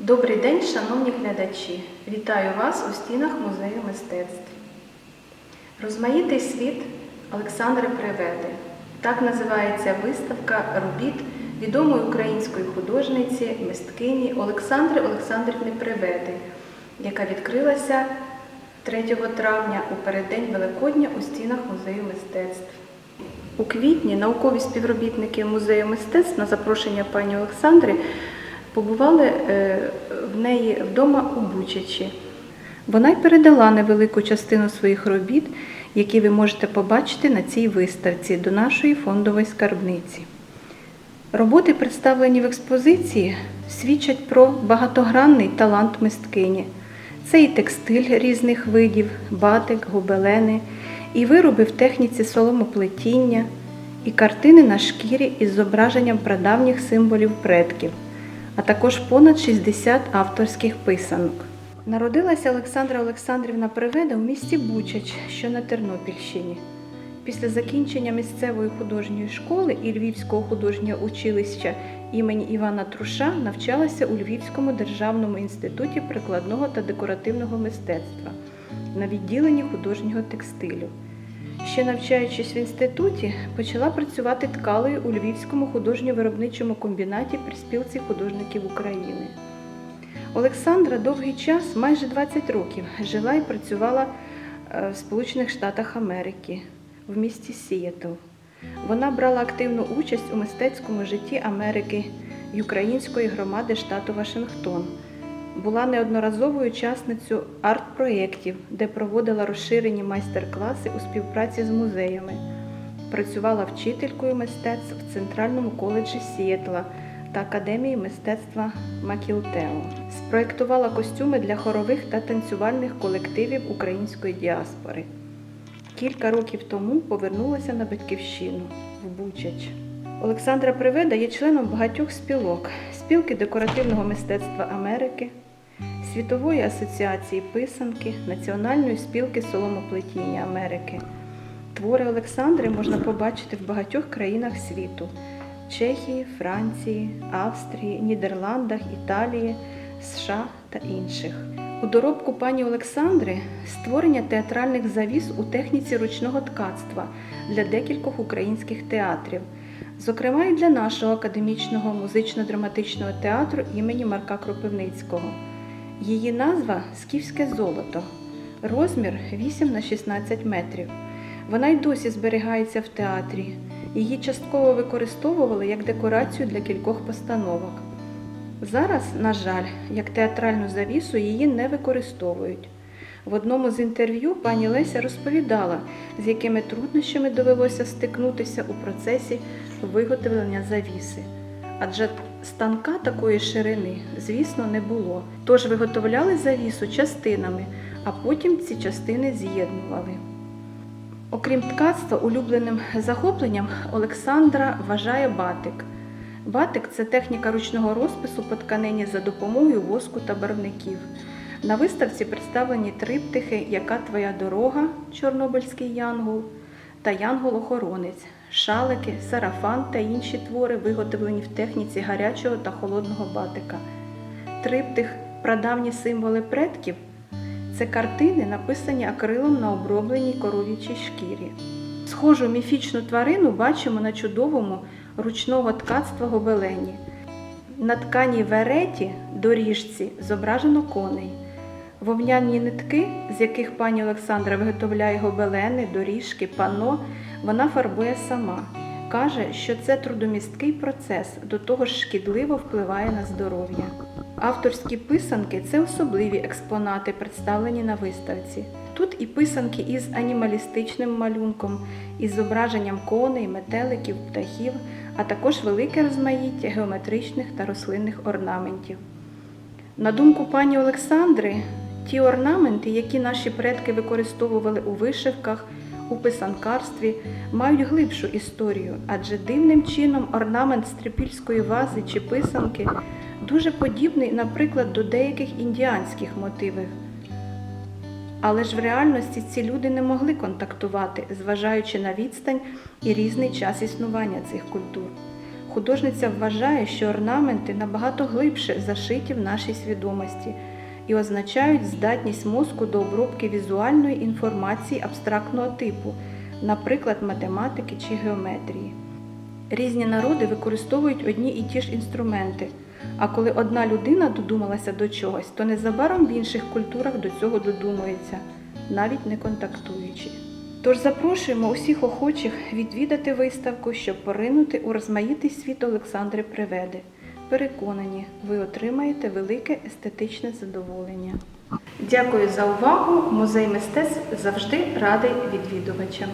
Добрий день, шановні глядачі! Вітаю вас у стінах музею мистецтв. Розмаїтий світ Олександри Приведи. Так називається виставка робіт відомої української художниці, мисткині Олександри Олександрівни Приведи, яка відкрилася 3 травня у переддень Великодня у стінах музею мистецтв. У квітні наукові співробітники музею мистецтв на запрошення пані Олександри побували е, в неї вдома у Бучачі. Вона й передала невелику частину своїх робіт, які ви можете побачити на цій виставці до нашої фондової скарбниці. Роботи, представлені в експозиції, свідчать про багатогранний талант мисткині. Це і текстиль різних видів, батик, гобелени, і вироби в техніці соломоплетіння, і картини на шкірі із зображенням прадавніх символів предків, а також понад 60 авторських писанок. Народилася Олександра Олександрівна Приведа у місті Бучач, що на Тернопільщині. Після закінчення місцевої художньої школи і Львівського художнього училища імені Івана Труша навчалася у Львівському державному інституті прикладного та декоративного мистецтва на відділенні художнього текстилю. Ще навчаючись в інституті, почала працювати ткалою у Львівському художньо-виробничому комбінаті при спілці художників України. Олександра довгий час, майже 20 років, жила і працювала е, в Сполучених Штатах Америки в місті Сієтл. Вона брала активну участь у мистецькому житті Америки і української громади штату Вашингтон. Була неодноразовою учасницею арт-проєктів, де проводила розширені майстер-класи у співпраці з музеями. Працювала вчителькою мистецтв в Центральному коледжі Сієтла та Академії мистецтва Макілтео. Спроєктувала костюми для хорових та танцювальних колективів української діаспори. Кілька років тому повернулася на батьківщину в Бучач. Олександра Приведа є членом багатьох спілок: спілки декоративного мистецтва Америки, Світової асоціації писанки, Національної спілки соломоплетіння Америки. Твори Олександри можна побачити в багатьох країнах світу: Чехії, Франції, Австрії, Нідерландах, Італії, США та інших. У доробку пані Олександри створення театральних завіс у техніці ручного ткацтва для декількох українських театрів, зокрема і для нашого академічного музично-драматичного театру імені Марка Кропивницького. Її назва Скіфське золото, розмір 8 на 16 метрів. Вона й досі зберігається в театрі. Її частково використовували як декорацію для кількох постановок. Зараз, на жаль, як театральну завісу її не використовують. В одному з інтерв'ю пані Леся розповідала, з якими труднощами довелося стикнутися у процесі виготовлення завіси. Адже станка такої ширини, звісно, не було. Тож виготовляли завісу частинами, а потім ці частини з'єднували. Окрім ткацтва, улюбленим захопленням Олександра вважає батик. Батик це техніка ручного розпису по тканині за допомогою воску та барвників. На виставці представлені триптихи Яка твоя дорога, Чорнобильський янгол та Янгол-охоронець, шалики, сарафан та інші твори, виготовлені в техніці гарячого та холодного батика. Триптих Прадавні символи предків це картини, написані акрилом на обробленій коров'ячій шкірі. Схожу міфічну тварину бачимо на чудовому ручного ткацтва гобелені. На тканій вереті доріжці зображено коней. Вовняні нитки, з яких пані Олександра виготовляє гобелени, доріжки, панно, вона фарбує сама. Каже, що це трудомісткий процес, до того ж шкідливо впливає на здоров'я. Авторські писанки це особливі експонати, представлені на виставці. Тут і писанки із анімалістичним малюнком, із зображенням коней, метеликів, птахів, а також велике розмаїття геометричних та рослинних орнаментів. На думку пані Олександри, ті орнаменти, які наші предки використовували у вишивках, у писанкарстві, мають глибшу історію, адже дивним чином орнамент стрипільської вази чи писанки дуже подібний, наприклад, до деяких індіанських мотивів. Але ж в реальності ці люди не могли контактувати, зважаючи на відстань і різний час існування цих культур. художниця вважає, що орнаменти набагато глибше зашиті в нашій свідомості і означають здатність мозку до обробки візуальної інформації абстрактного типу, наприклад, математики чи геометрії. Різні народи використовують одні і ті ж інструменти. А коли одна людина додумалася до чогось, то незабаром в інших культурах до цього додумується, навіть не контактуючи. Тож запрошуємо усіх охочих відвідати виставку, щоб поринути у розмаїтий світ Олександри Приведи. Переконані, ви отримаєте велике естетичне задоволення. Дякую за увагу. Музей мистецтв завжди радий відвідувачам.